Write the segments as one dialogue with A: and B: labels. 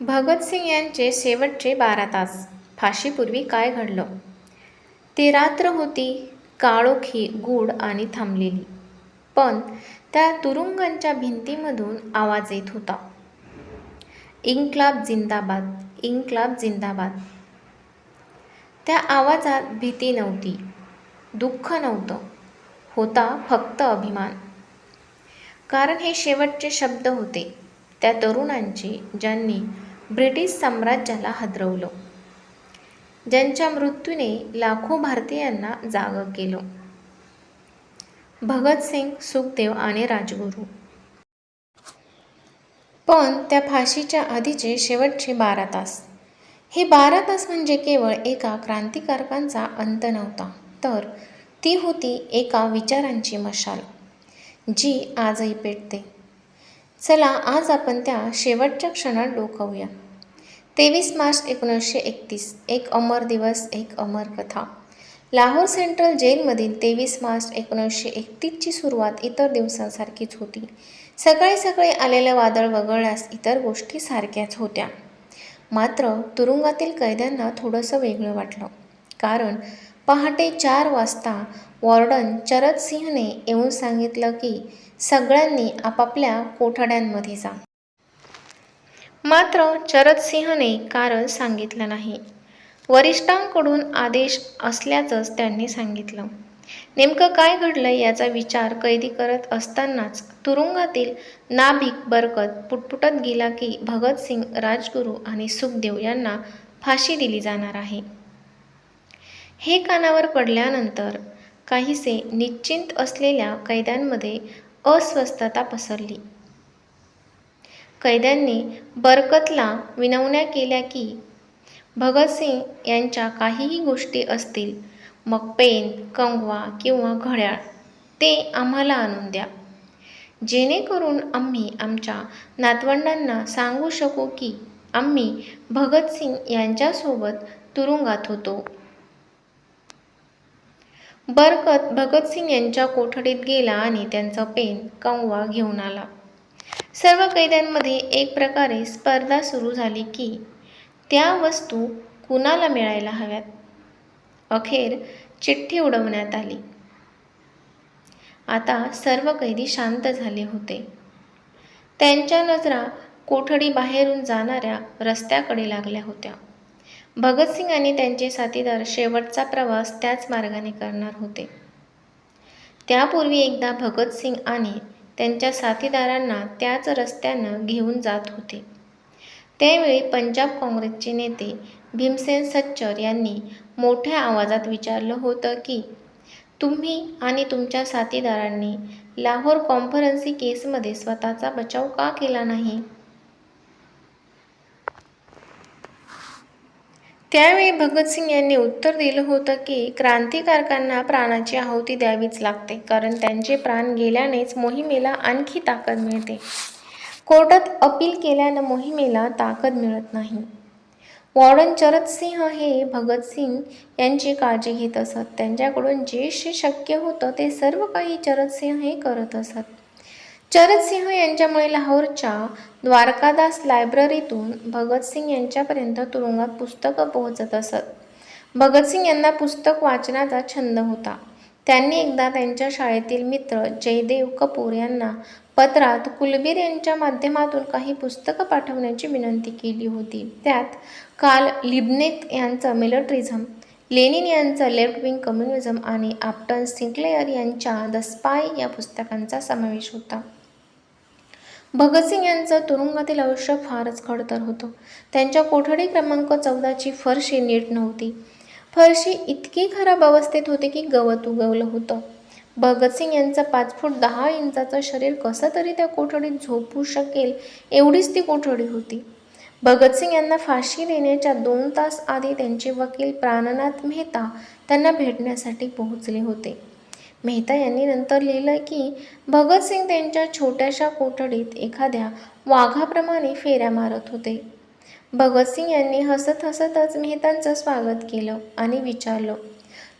A: भगतसिंग यांचे शेवटचे बारा तास फाशीपूर्वी काय घडलं? ती रात्र होती काळोखी गूढ आणि थांबलेली. पण त्या तुरुंगांच्या भिंतीमधून आवाज येत होता. इन्क्लाब जिंदाबाद इन्क्लाब जिंदाबाद. त्या आवाजात भीती नव्हती दुःख नव्हतं होता फक्त अभिमान. कारण हे शेवटचे शब्द होते त्या तरुणांचे ज्यांनी ब्रिटिश साम्राज्याला हादरवलं. ज्यांच्या मृत्यूने लाखो भारतीयांना जागं केलं. भगतसिंग सुखदेव आणि राजगुरू. पण त्या फाशीच्या आधीचे शेवटचे बारा तास. हे बारा तास म्हणजे केवळ एका क्रांतिकारकांचा अंत नव्हता तर ती होती एका विचारांची मशाल जी आजही पेटते. चला आज आपण त्या शेवटच्या क्षणात डोकावूया. तेवीस मार्च एकोणीसशे एकतीस एक अमर दिवस एक अमर कथा. लाहोर सेंट्रल जेलमधील तेवीस मार्च एकोणीसशे एकतीसची सुरुवात इतर दिवसांसारखीच होती. सकाळी सकाळी आलेलं वादळ वगळल्यास इतर गोष्टी सारख्याच होत्या. मात्र तुरुंगातील कैद्यांना थोडंसं वेगळं वाटलं. कारण पहाटे चार वाजता वॉर्डन चरतसिंहने येऊन सांगितलं की सगळ्यांनी आपापल्या कोठड्यांमध्ये जा. मात्र चरतसिंहने कारण सांगितलं नाही. वरिष्ठांकडून आदेश असल्याचंच त्यांनी सांगितलं. नेमकं काय घडलं याचा विचार कैदी करत असतानाच तुरुंगातील नाभिक बरकत पुटपुटत गेला की भगतसिंग राजगुरू आणि सुखदेव यांना फाशी दिली जाणार आहे. हे कानावर पडल्यानंतर काहीसे निश्चिंत असलेल्या कैद्यांमध्ये अस्वस्थता पसरली. कैद्यांनी बरकतला विनवण्या केल्या की भगतसिंग यांच्या काहीही गोष्टी असतील मग पेन कंगवा किंवा घड्याळ ते आम्हाला आणून द्या. जेणेकरून आम्ही आमच्या नातवंडांना सांगू शकू की आम्ही भगतसिंग यांच्यासोबत तुरुंगात होतो. बरकत भगतसिंग यांच्या कोठडीत गेला आणि त्यांचा पेन कंवा घेऊन आला. सर्व कैद्यांमध्ये एक प्रकारे स्पर्धा सुरू झाली की त्या वस्तू कुणाला मिळायला हव्यात? अखेर चिठ्ठी उडवण्यात आली. आता सर्व कैदी शांत झाले होते. त्यांच्या नजरा कोठडी बाहेरून जाणाऱ्या रस्त्याकडे लागल्या होत्या. भगतसिंग आणि त्यांचे साथीदार शेवटचा प्रवास त्याच मार्गाने करणार होते. त्यापूर्वी एकदा भगतसिंग आणि त्यांच्या साथीदारांना त्याच रस्त्यानं घेऊन जात होते. त्यावेळी पंजाब काँग्रेसचे नेते भीमसेन सच्चर यांनी मोठ्या आवाजात विचारलं होतं की तुम्ही आणि तुमच्या साथीदारांनी लाहोर कॉन्फरन्सी केसमध्ये स्वतःचा बचाव का केला नाही? त्यावेळी भगतसिंग यांनी उत्तर दिलं होतं की क्रांतिकारकांना प्राणाची आहुती द्यावीच लागते कारण त्यांचे प्राण गेल्यानेच मोहिमेला आणखी ताकद मिळते. कोर्टात अपील केल्यानं मोहिमेला ताकद मिळत नाही. वॉर्डन चरतसिंह हे भगतसिंग यांची काळजी घेत असत. त्यांच्याकडून जे शक्य होतं ते सर्व काही चरतसिंह हे करत असत. चरतसिंह यांच्यामुळे लाहोरच्या द्वारकादास लायब्ररीतून भगतसिंग यांच्यापर्यंत तुरुंगात पुस्तकं पोहोचत असत. भगतसिंग यांना पुस्तक वाचनाचा छंद होता. त्यांनी एकदा त्यांच्या शाळेतील मित्र जयदेव कपूर यांना पत्रात कुलबीर यांच्या माध्यमातून काही पुस्तकं पाठवण्याची विनंती केली होती. त्यात काल लिबनेत यांचं मिलिटरिझम लेनिन यांचं लेफ्ट विंग कम्युनिझम आणि आपटन सिंक्लेअर यांच्या द स्पाय या पुस्तकांचा समावेश होता. भगतसिंग यांचं तुरुंगातील आयुष्य फारच खडतर होतं. त्यांच्या कोठडी क्रमांक चौदाची फरशी नीट नव्हती. फरशी इतकी खराब अवस्थेत होती की गवत उगवलं होतं. भगतसिंग यांचं पाच फूट दहा इंचाचं शरीर कसं तरी त्या कोठडीत झोपू शकेल एवढीच ती कोठडी होती. भगतसिंग यांना फाशी देण्याच्या दोन तास आधी त्यांचे वकील प्राणनाथ मेहता त्यांना भेटण्यासाठी पोहोचले होते. मेहता यांनी नंतर लिहिलं की भगतसिंग त्यांच्या छोट्याशा कोठडीत एखाद्या वाघाप्रमाणे फेऱ्या मारत होते. भगतसिंग यांनी हसत हसतच मेहतांचं स्वागत केलं आणि विचारलं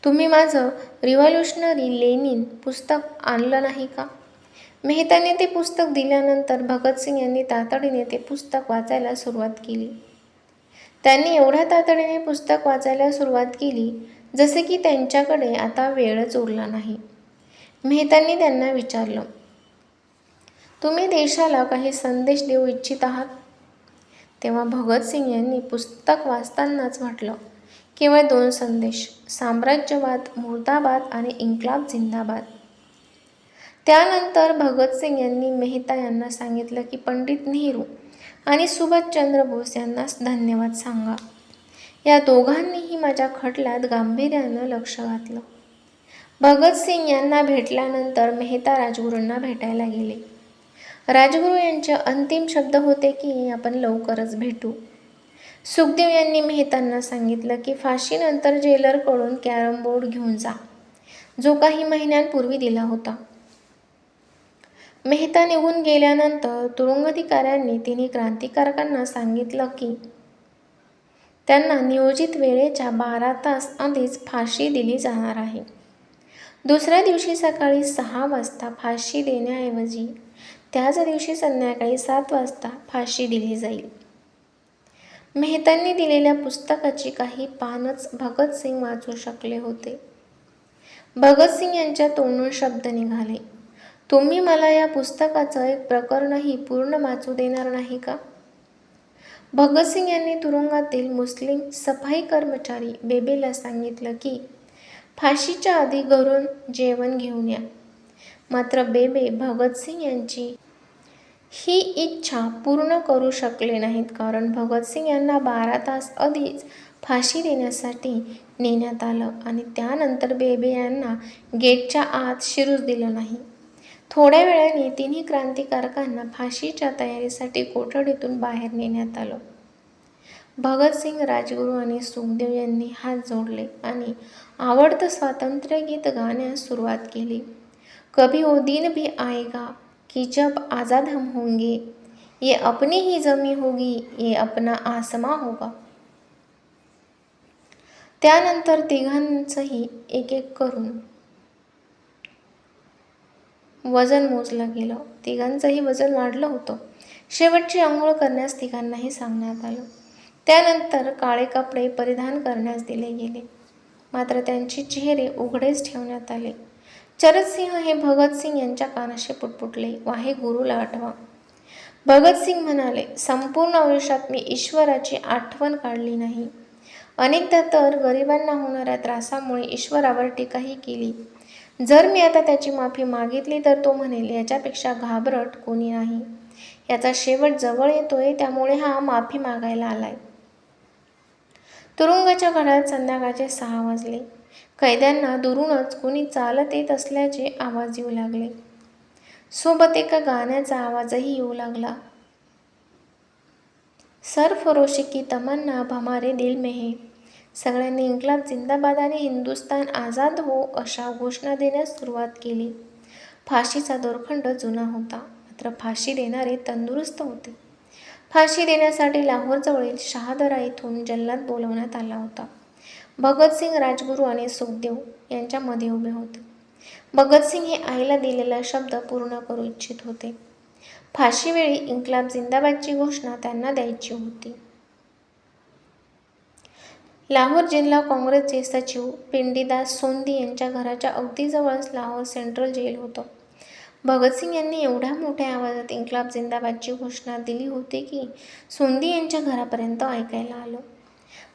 A: तुम्ही माझं रिव्हॉल्युशनरी लेनिन पुस्तक आणलं नाही का? मेहताने ते पुस्तक दिल्यानंतर भगतसिंग यांनी तातडीने ते पुस्तक वाचायला सुरुवात केली. त्यांनी एवढ्या तातडीने पुस्तक वाचायला सुरुवात केली जसे की त्यांच्याकडे आता वेळच उरला नाही. मेहतांनी त्यांना विचारलं तुम्ही देशाला काही संदेश देऊ इच्छित आहात? तेव्हा भगतसिंग यांनी पुस्तक वाचतानाच म्हटलं केवळ दोन संदेश साम्राज्यवाद मुर्दाबाद आणि इन्क्लाब जिंदाबाद. त्यानंतर भगतसिंग यांनी मेहता यांना सांगितलं की पंडित नेहरू आणि सुभाषचंद्र बोस यांना धन्यवाद सांगा. या दोघांनीही माझ्या खटल्यात गांभीर्यानं लक्ष घातलं. भगतसिंग यांना भेटल्यानंतर मेहता राजगुरूंना भेटायला गेले. राजगुरू यांचे अंतिम शब्द होते की आपण लवकरच भेटू. सुखदेव यांनी मेहतांना सांगितलं की फाशीनंतर जेलरकडून कॅरम बोर्ड घेऊन जा. जो काही महिन्यांपूर्वी दिला होता. मेहता निघून गेल्यानंतर तुरुंगाधिकाऱ्यांनी तिन्ही क्रांतिकारकांना सांगितलं की त्यांना नियोजित वेळेच्या बारा तास आधीच फाशी दिली जाणार आहे. दुसऱ्या दिवशी सकाळी सहा वाजता फाशी देण्याऐवजी त्याच दिवशी संध्याकाळी सात वाजता फाशी दिली जाईल. मेहतांनी दिलेल्या पुस्तकाची काही पानच भगतसिंग वाचू शकले होते. भगतसिंग यांच्या तोंडून शब्द निघाले. तुम्ही मला या पुस्तकाचं एक प्रकरणही पूर्ण वाचू देणार नाही का? भगतसिंग यांनी तुरुंगातील मुस्लिम सफाई कर्मचारी बेबेला सांगितलं की फाशीच्या आधी घरून जेवण घेऊन या. मात्र बेबे भगतसिंग यांची ही इच्छा पूर्ण करू शकले नाहीत कारण भगतसिंग यांना बारा तास आधीच फाशी देण्यासाठी नेण्यात आलं आणि त्यानंतर बेबे यांना गेटच्या आत शिरूच दिलं नाही. थोड्या वेळाने तिन्ही क्रांतिकारकांना फाशीच्या तयारीसाठी कोठडीतून बाहेर नेण्यात आलं. भगतसिंग राजगुरू आणि सुखदेव यांनी हात जोडले आणि आवडतं स्वातंत्र्य गीत गाण्यास सुरुवात केली. कभी वो दिन भी आएगा कि जब आज़ाद हम होंगे. ये अपनी ही जमी होगी ये अपना आसमा होगा. त्यानंतर तिघांचंही एक एक करून वजन मोजलं गेलं. तिघांचंही वजन वाढलं होतं. शेवटची आंघोळ करण्यास तिघांनाही सांगण्यात आलं. त्यानंतर काळे कपडे परिधान करण्यास दिले गेले. मात्र त्यांचे चेहरे उघडेच ठेवण्यात आले. चरतसिंह हे भगतसिंग यांच्या कानाशी पुटपुटले. वाहे गुरुला आठवा. भगतसिंग म्हणाले संपूर्ण आयुष्यात मी ईश्वराची आठवण काढली नाही. अनेकदा तर गरिबांना होणाऱ्या त्रासामुळे ईश्वरावर टीकाही केली. जर मी आता त्याची माफी मागितली तर तो म्हणेल याच्यापेक्षा घाबरट कोणी नाही. याचा शेवट जवळ येतोय त्यामुळे हा माफी मागायला आलाय. तुरुंगाच्या घरात संध्याकाळचे सहा वाजले. कैद्यांना दुरूनच कुणी चालत येत असल्याचे आवाज येऊ लागले. सोबत एका गाण्याचा आवाजही येऊ लागला. सरफरोशी की तमन्ना भमारे दिल में है. सगळ्यांनी इन्कलाब जिंदाबाद आणि हिंदुस्तान आझाद हो अशा घोषणा देण्यास सुरुवात केली. फाशीचा दोरखंड जुना होता मात्र फाशी देणारे तंदुरुस्त होते. फाशी देण्यासाठी लाहोरजवळील शहादरा येथून जल्लाद बोलवण्यात आला होता. भगतसिंग राजगुरू आणि सुखदेव यांच्यामध्ये उभे होते. भगतसिंग हे आईला दिलेला शब्द पूर्ण करू इच्छित होते. फाशीवेळी इन्कलाब जिंदाबादची घोषणा त्यांना द्यायची होती. लाहोर जिल्हा काँग्रेसचे सचिव पिंडीदास सोंदी यांच्या घराच्या अगदी जवळच लाहोर सेंट्रल जेल होतं. भगतसिंग यांनी एवढ्या मोठ्या आवाजात इन्कलाब जिंदाबादची घोषणा दिली होती की सोंदी यांच्या घरापर्यंत ऐकायला आलं.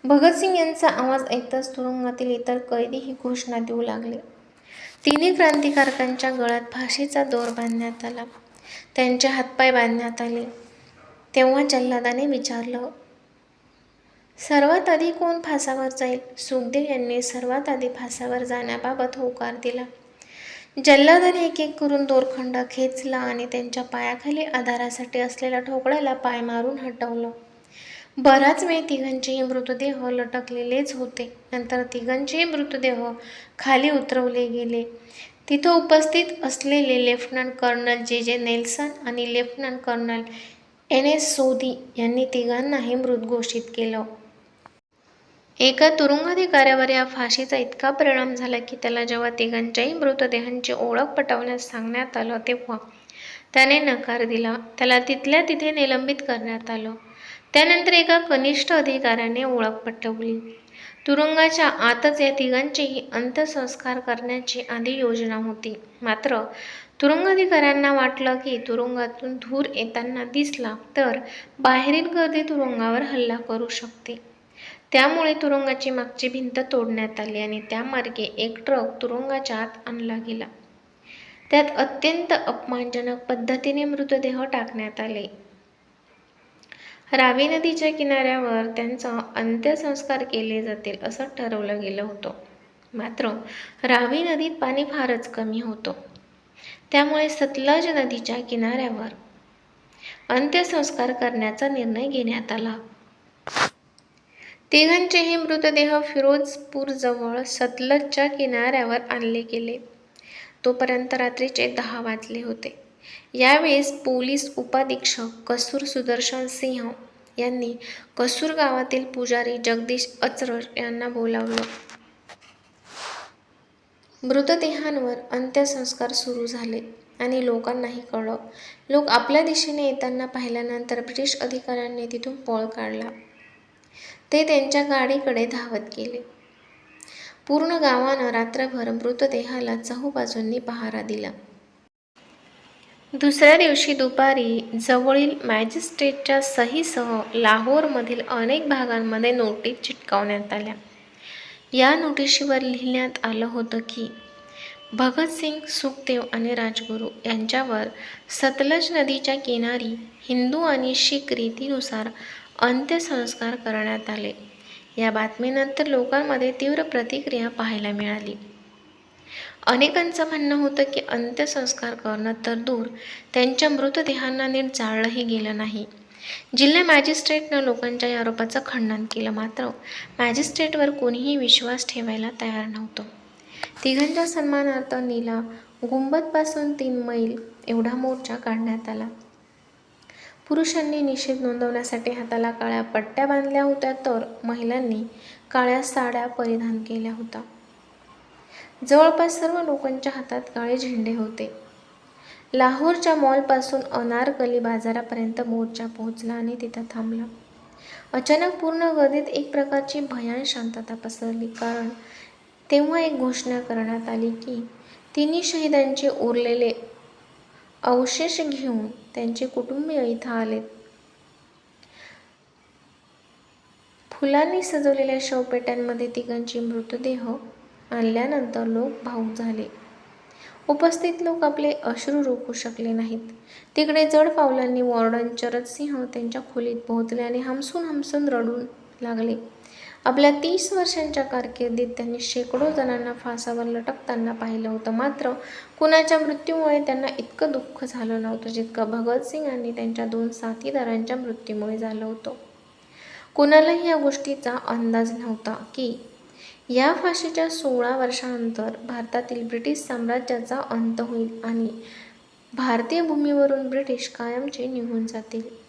A: भगतसिंग यांचा आवाज ऐकताच तुरुंगातील इतर कैदी ही घोषणा देऊ लागले. तिन्ही क्रांतिकारकांच्या गळ्यात फाशीचा दोर बांधण्यात आला. त्यांचे हातपाय बांधण्यात आले. तेव्हा जल्लादाने विचारलं सर्वात आधी कोण फासावर जाईल? सुखदेव यांनी सर्वात आधी फासावर जाण्याबाबत होकार दिला. जल्लादाने एक एक करून दोरखंड खेचला आणि त्यांच्या पायाखाली आधारासाठी असलेल्या ठोकळ्याला पाय मारून हटवलं. बराच वेळ तिघांचेही मृतदेह लटकलेलेच होते. नंतर तिघांचेही मृतदेह खाली उतरवले गेले. तिथं उपस्थित असलेले लेफ्टनंट कर्नल जे जे नेल्सन आणि लेफ्टनंट कर्नल एन एस सोधी यांनी तिघांनाही मृत घोषित केलं. एका तुरुंगाधिकाऱ्यावर या फाशीचा इतका परिणाम झाला की त्याला जेव्हा तिघांच्याही मृतदेहांची ओळख पटवण्यास सांगण्यात आलं तेव्हा त्याने नकार दिला. त्याला तिथल्या तिथे निलंबित करण्यात आलं. त्यानंतर एका कनिष्ठ अधिकाऱ्याने ओळख पटवली. तुरुंगाच्या आतच या तिघांचेही अंत्यसंस्कार करण्याची आधी योजना होती. मात्र तुरुंग अधिकाऱ्यांना वाटलं की तुरुंगातून धूर येताना दिसला तर बाहेरील गर्दी तुरुंगावर हल्ला करू शकते. त्यामुळे तुरुंगाची मागची भिंत तोडण्यात आली आणि त्यामार्गे एक ट्रक तुरुंगाच्या आत आणला गेला. त्यात अत्यंत अपमानजनक पद्धतीने मृतदेह टाकण्यात आले. रावी नदीच्या किनाऱ्यावर त्यांचा अंत्यसंस्कार केले जातील असं ठरवलं गेलं होतं. मात्र रावी नदीत पाणी फारच कमी होतं. त्यामुळे सतलज नदीच्या किनाऱ्यावर अंत्यसंस्कार करण्याचा निर्णय घेण्यात आला. तिघांचेही मृतदेह फिरोजपूरजवळ सतलजच्या किनाऱ्यावर आणले गेले. तोपर्यंत रात्रीचे दहा वाजले होते. यावेळेस पोलीस उपाधीक्षक कसूर सुदर्शन सिंह यांनी कसूर गावातील पुजारी जगदीश अचरज यांना बोलावलं. मृतदेहांवर अंत्यसंस्कार सुरू झाले आणि लोकांनाही कळलं. लोक आपल्या दिशेने येताना पाहिल्यानंतर ब्रिटिश अधिकाऱ्यांनी तिथून पळ काढला. ते त्यांच्या गाडीकडे धावत गेले. पूर्ण गावानं रात्रभर मृतदेहाला चहूबाजूंनी पहारा दिला. दुसऱ्या दिवशी दुपारी जवळील मॅजिस्ट्रेटच्या सहीसह लाहोरमधील अनेक भागांमध्ये नोटीस चिटकावण्यात आल्या. या नोटिशीवर लिहिण्यात आलं होतं की भगतसिंग सुखदेव आणि राजगुरू यांच्यावर सतलज नदीच्या किनारी हिंदू आणि शीख रीतीनुसार अंत्यसंस्कार करण्यात आले. या बातमीनंतर लोकांमध्ये तीव्र प्रतिक्रिया पाहायला मिळाली. अनेकांचं म्हणणं होतं की अंत्यसंस्कार करणं तर दूर त्यांच्या मृतदेहांना नीट जाळलंही गेलं नाही. जिल्हा मॅजिस्ट्रेटनं लोकांच्या या आरोपाचं खंडन केलं मात्र मॅजिस्ट्रेटवर कोणीही विश्वास ठेवायला तयार नव्हतं. तिघांच्या सन्मानार्थ नीला गुंबदपासून तीन मैल एवढा मोर्चा काढण्यात आला. पुरुषांनी निषेध नोंदवण्यासाठी हाताला काळ्या पट्ट्या बांधल्या होत्या तर महिलांनी काळ्या साड्या परिधान केल्या होत्या. जवळपास सर्व लोकांच्या हातात काळे झेंडे होते. लाहोरच्या मॉलपासून अनारकली बाजारापर्यंत मोर्चा पोहोचला आणि तिथं थांबला. अचानक पूर्ण गर्दीत एक प्रकारची भयान शांतता पसरली कारण तेव्हा एक घोषणा करण्यात आली की तिन्ही शहीदांचे उरलेले अवशेष घेऊन त्यांचे कुटुंबीय इथं आलेत फुलांनी सजवलेल्या शवपेट्यांमध्ये तिघांचे मृतदेह आणल्यानंतर लोक भाऊक झाले. उपस्थित लोक आपले अश्रू रोखू शकले नाहीत. तिकडे जड पावलांनी वॉर्डन चरतसिंह त्यांच्या खोलीत पोहोचले आणि हमसून हमसून रडू लागले. आपल्या तीस वर्षांच्या कारकिर्दीत त्यांनी शेकडो जणांना फासावर लटकताना पाहिलं होतं. मात्र कुणाच्या मृत्यूमुळे त्यांना इतकं दुःख झालं नव्हतं जितकं भगतसिंग आणि त्यांच्या दोन साथीदारांच्या मृत्यूमुळे झालं होतं. कुणालाही या गोष्टीचा अंदाज नव्हता की या फाशीच्या सोळा वर्षानंतर भारतातील ब्रिटिश साम्राज्याचा अंत होईल आणि भारतीय भूमीवरून ब्रिटिश कायमचे निघून जातील.